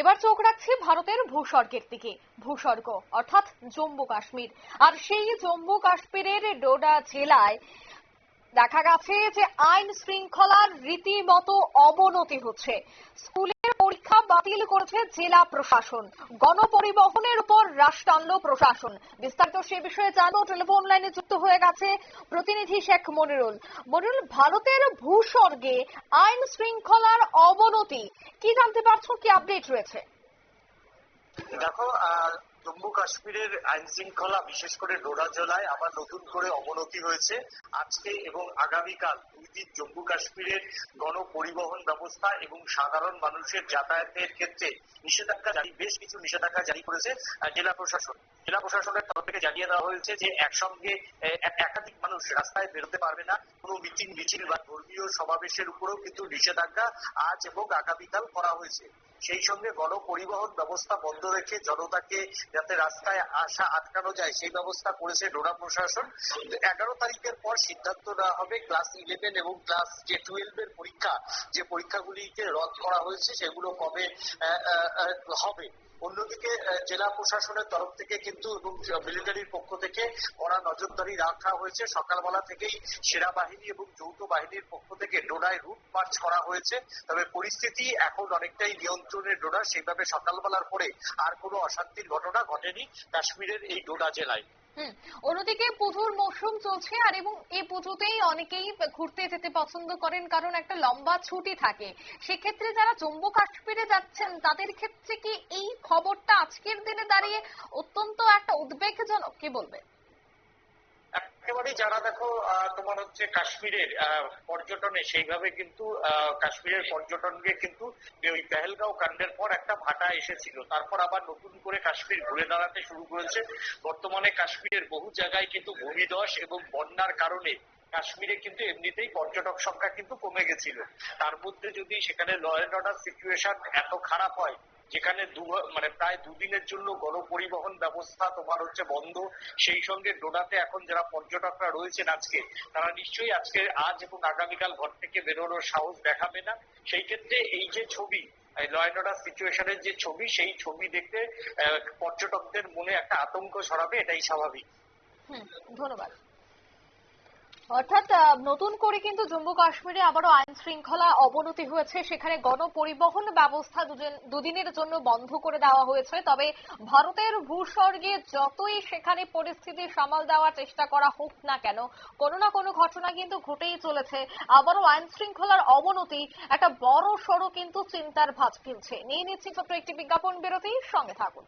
এবার চোখ রাখছি ভারতের ভূস্বর্গের দিকে, ভূস্বর্গ, অর্থাৎ জম্মু কাশ্মীর। আর সেই জম্মু কাশ্মীরের ডোডা জেলায় দেখা গেছে যে আইন শৃঙ্খলার রীতিমতো অবনতি হচ্ছে। স্কুলের পরীক্ষা বাতিল করেছে জেলা প্রশাসন। গণপরিবহনের উপর টানল প্রশাসন। বিস্তারিত সে বিষয়ে জানব। টেলিফোন লাইনে যুক্ত হয়ে গেছে প্রতিনিধি শেখ মনিরুল। মনিরুল, ভারতের ভূস্বর্গে আইন শৃঙ্খলার অবনতি, কি জানতে পারছ? কি আপডেট রয়েছে? দেখো জম্মু কাশ্মীরের আইন শৃঙ্খলা বিশেষ করে ডোডা জেলায় আবার নতুন করে অবনতি হয়েছে। আজকে এবং আগামীকাল দুই দিন জম্মু কাশ্মীরের গণপরিবহন ব্যবস্থা এবং সাধারণ মানুষের যাতায়াতের ক্ষেত্রে নিষেধাজ্ঞা জারি, বেশ কিছু নিষেধাজ্ঞা জারি করেছে জেলা প্রশাসন। জেলা প্রশাসনের তরফ থেকে জানিয়ে দেওয়া হয়েছে যে, একসঙ্গে এক- একাধিক মানুষ রাস্তায় বেরোতে পারবে না। কোনো মিটিং, মিছিল বা ধর্মীয় সমাবেশের উপরেও কিন্তু নিষেধাজ্ঞা আজ এবং আগামীকাল করা হয়েছে। সেই সঙ্গে গণপরিবহন ব্যবস্থা বন্ধ রেখে জনতাকে যাতে রাস্তায় আসা, আটকানো যায়, সেই ব্যবস্থা করেছে ডোরা প্রশাসন। এগারো তারিখের পর সিদ্ধান্ত নেওয়া হবে ক্লাস ইলেভেন এবং ক্লাস যে টুয়েলভ এর পরীক্ষা। যে পরীক্ষাগুলিকে রদ করা হয়েছে, সেগুলো কবে হবে? অন্যদিকে জেলা প্রশাসনের তরফ থেকে কিন্তু এবং মিলিটারির পক্ষ থেকে কড়া নজরদারি রাখা হয়েছে। সকালবেলা থেকেই সেরা বাহিনী এবং যৌথ বাহিনীর পক্ষ থেকে ডোনায় রুট মার্চ করা হয়েছে। তবে পরিস্থিতি এখন অনেকটাই নিয়ন্ত্রণের ডোনা। সেইভাবে সকালবেলার পরে আর কোনো অশান্তির ঘটনা ঘটেনি কাশ্মীরের এই ডোনা জেলায়। অন্যদিকে পুজোর মৌসুম চলছে আর এবং এই পুজোতেই অনেকেই ঘুরতে যেতে পছন্দ করেন কারণ একটা লম্বা ছুটি থাকে। সেক্ষেত্রে যারা জম্মু কাশ্মীরে যাচ্ছেন, তাদের ক্ষেত্রে কি এই খবরটা আজকের দিনে দাঁড়িয়ে অত্যন্ত একটা উদ্বেগজনক, কি বলবে একেবারে যারা দেখো তোমার হচ্ছে কাশ্মীরের পর্যটনে, সেইভাবে কিন্তু কাশ্মীরের পর্যটনকে কিন্তু ওই পেহেলগাঁও কাণ্ডের পর একটা ভাটা এসেছিল। তারপর আবার নতুন করে কাশ্মীর ঘুরে দাঁড়াতে শুরু করেছে। বর্তমানে কাশ্মীরের বহু জায়গায় কিন্তু ভূমিধস এবং বন্যার কারণে কাশ্মীরে কিন্তু এমনিতেই পর্যটক সংখ্যা কিন্তু কমে গেছিল। তার মধ্যে যদি সেখানে ল অ্যান্ড অর্ডার সিচুয়েশন এত খারাপ হয়, যেখানে দু মানে প্রায় দুদিনের জন্য গণপরিবহন ব্যবস্থা তোমার হচ্ছে বন্ধ, সেই সঙ্গে ডোডাতে এখন যারা পর্যটকরা রয়েছেন আজকে, তারা নিশ্চয়ই আজকে, আজ এবং আগামীকাল ঘর থেকে বেরোনোর সাহস দেখাবে না। সেই ক্ষেত্রে এই যে ছবি সিচুয়েশনের যে ছবি, সেই ছবি দেখতে পর্যটকদের মনে একটা আতঙ্ক ছড়াবে, এটাই স্বাভাবিক। ধন্যবাদ। অর্থাৎ নতুন করে কিন্তু জম্মু কাশ্মীরে আবারও আইন শৃঙ্খলা অবনতি হয়েছে। সেখানে গণপরিবহন ব্যবস্থা দুদিন- দুদিনের জন্য বন্ধ করে দেওয়া হয়েছে। তবে ভারতের ভূস্বর্গে যতই সেখানে পরিস্থিতি সামাল দেওয়ার চেষ্টা করা হোক না কেন, কোনো না কোনো ঘটনা কিন্তু ঘটেই চলেছে। আবারও আইন শৃঙ্খলার অবনতি একটা বড় সড়ো কিন্তু চিন্তার ভাঁজ ফেলছে। নিয়ে নিচ্ছি ছোট্ট একটি বিজ্ঞাপন বিরতি। সঙ্গে থাকুন।